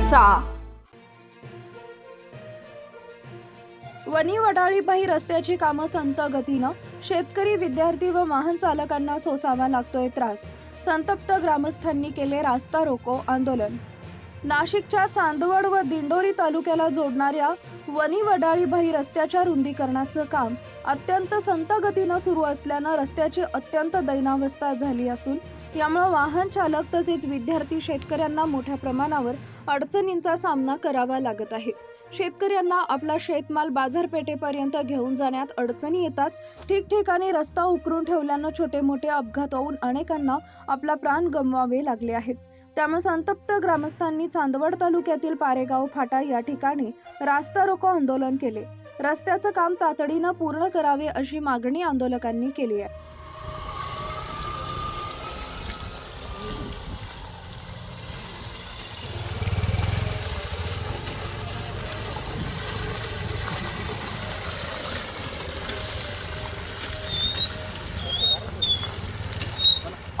करायचा वनी वडाळीबाई रस्त्याची कामं संत गतीनं. शेतकरी विद्यार्थी व वाहन चालकांना सोसावा लागतोय त्रास. संतप्त ग्रामस्थांनी केले रास्ता रोको आंदोलन. नाशिकच्या चांदवड व दिंडोरी तालुक्याला जोडणाऱ्या वनी वडाळीबाई रस्त्याच्या रुंदीकरणाचं काम अत्यंत संत गतीनं सुरू असल्यानं रस्त्याची अत्यंत दैनावस्था झाली असून यामुळे वाहन चालक तसेच विद्यार्थी शेतकऱ्यांना मोठ्या प्रमाणावर अडचणींचा सामना करावा लागत आहे. शेतकऱ्यांना आपला शेतमाल बाजारपेठेपर्यंत घेऊन जाण्यात अडचणी येतात. ठिकठिकाणी रस्ता उकरून ठेवल्यानं छोटे मोठे अपघात होऊन अनेकांना आपला प्राण गमवावे लागले आहेत. त्यामुळे संतप्त ग्रामस्थांनी चांदवड तालुक्यातील पारेगाव फाटा या ठिकाणी रास्ता रोको आंदोलन केले. रस्त्याचं काम तातडीनं पूर्ण करावे अशी मागणी आंदोलकांनी केली आहे.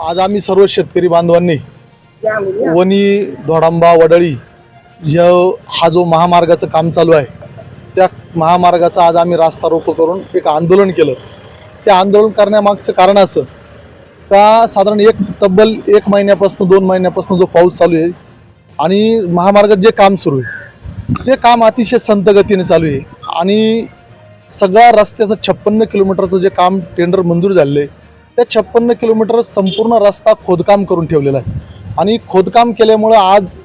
आज आम्ही सर्व शेतकरी बांधवांनी वनी धोडांबा वडळी य हा जो महामार्गाचं काम चालू आहे त्या महामार्गाचा आज आम्ही रास्ता रोको करून एक आंदोलन केलं. त्या आंदोलन करण्यामागचं कारण असं का साधारण एक तब्बल एक महिन्यापासून दोन महिन्यापासून जो पाऊस चालू आहे आणि महामार्गात जे काम सुरू आहे ते काम अतिशय संतगतीने चालू आहे. आणि सगळ्या रस्त्याचं छप्पन्न किलोमीटरचं जे काम टेंडर मंजूर झालेलं आहे त्या छप्पन्न किलोमीटर संपूर्ण रस्ता खोदकाम करून ठेवलेला आहे. आणि खोदकाम केल्यामुळं आज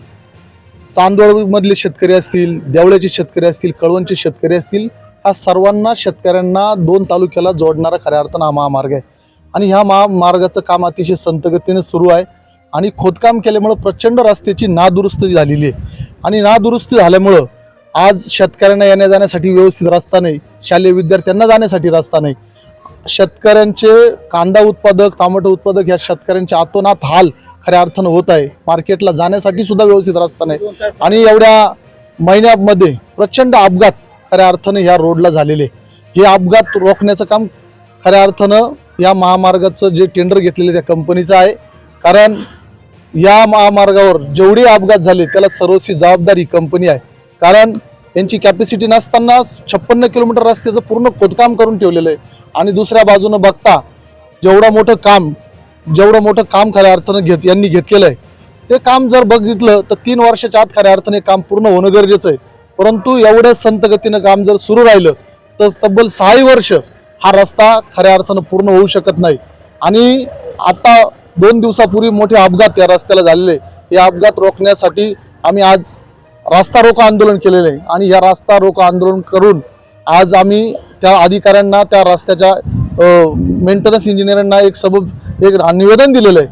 चांदोडमधले शेतकरी असतील देवळ्याचे शेतकरी असतील कळवणचे शेतकरी असतील हा सर्वांना शेतकऱ्यांना दोन तालुक्याला जोडणारा खऱ्या अर्थानं हा महामार्ग आहे. आणि ह्या महामार्गाचं काम अतिशय संतगतीने सुरू आहे. आणि खोदकाम केल्यामुळं प्रचंड रस्त्याची नादुरुस्ती झालेली आहे. आणि नादुरुस्ती झाल्यामुळं आज शेतकऱ्यांना येण्या जाण्यासाठी व्यवस्थित रस्ता नाही. शालेय विद्यार्थ्यांना जाण्यासाठी रस्ता नाही. शेतकऱ्यांचे कांदा उत्पादक टमाटो उत्पादक या शेतकऱ्यांचे आतोनात हाल खऱ्या अर्थानं होत आहे. मार्केटला जाण्यासाठी सुद्धा व्यवस्थित रस्ता नाही. आणि एवढ्या महिन्यामध्ये प्रचंड अपघात खऱ्या अर्थानं ह्या रोडला झालेले. हे अपघात रोखण्याचं काम खऱ्या अर्थानं या महामार्गाचं जे टेंडर घेतलेलं त्या कंपनीचं आहे. कारण या महामार्गावर जेवढे अपघात झाले त्याला सर्वस्वी जबाबदारी कंपनी आहे. कारण यांची कॅपॅसिटी नसताना छप्पन्न किलोमीटर रस्त्याचं पूर्ण खोदकाम करून ठेवलेलं आहे. आणि दुसऱ्या बाजूनं बघता जेवढं मोठं काम जेवढं मोठं काम खऱ्या अर्थानं घेत यांनी घेतलेलं आहे. ते काम जर बघितलं तर तीन वर्षाच्या आत खऱ्या अर्थाने काम पूर्ण होणं गरजेचं आहे. परंतु एवढ्या संत गतीनं काम जर सुरू राहिलं तर तब्बल सहाही वर्ष हा रस्ता खऱ्या अर्थानं पूर्ण होऊ शकत नाही. आणि आता दोन दिवसापूर्वी मोठे अपघात या रस्त्याला झालेले हे अपघात रोखण्यासाठी आम्ही आज रास्ता रोको आंदोलन केलेलं आहे. आणि ह्या रास्ता रोको आंदोलन करून आज आम्ही त्या अधिकाऱ्यांना त्या रस्त्याच्या मेंटेनन्स इंजिनियरांना एक सबब एक निवेदन दिलेलं आहे.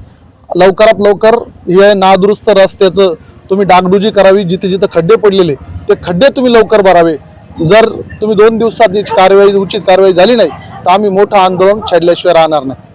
लवकरात लवकर हे नादुरुस्त रस्त्याचं तुम्ही डागडुजी करावी जिथे जिथे खड्डे पडलेले ते खड्डे तुम्ही लवकर भरावे. जर तुम्ही दोन दिवसात याची कारवाई उचित कारवाई झाली नाही तर आम्ही मोठं आंदोलन छेडल्याशिवाय राहणार नाही.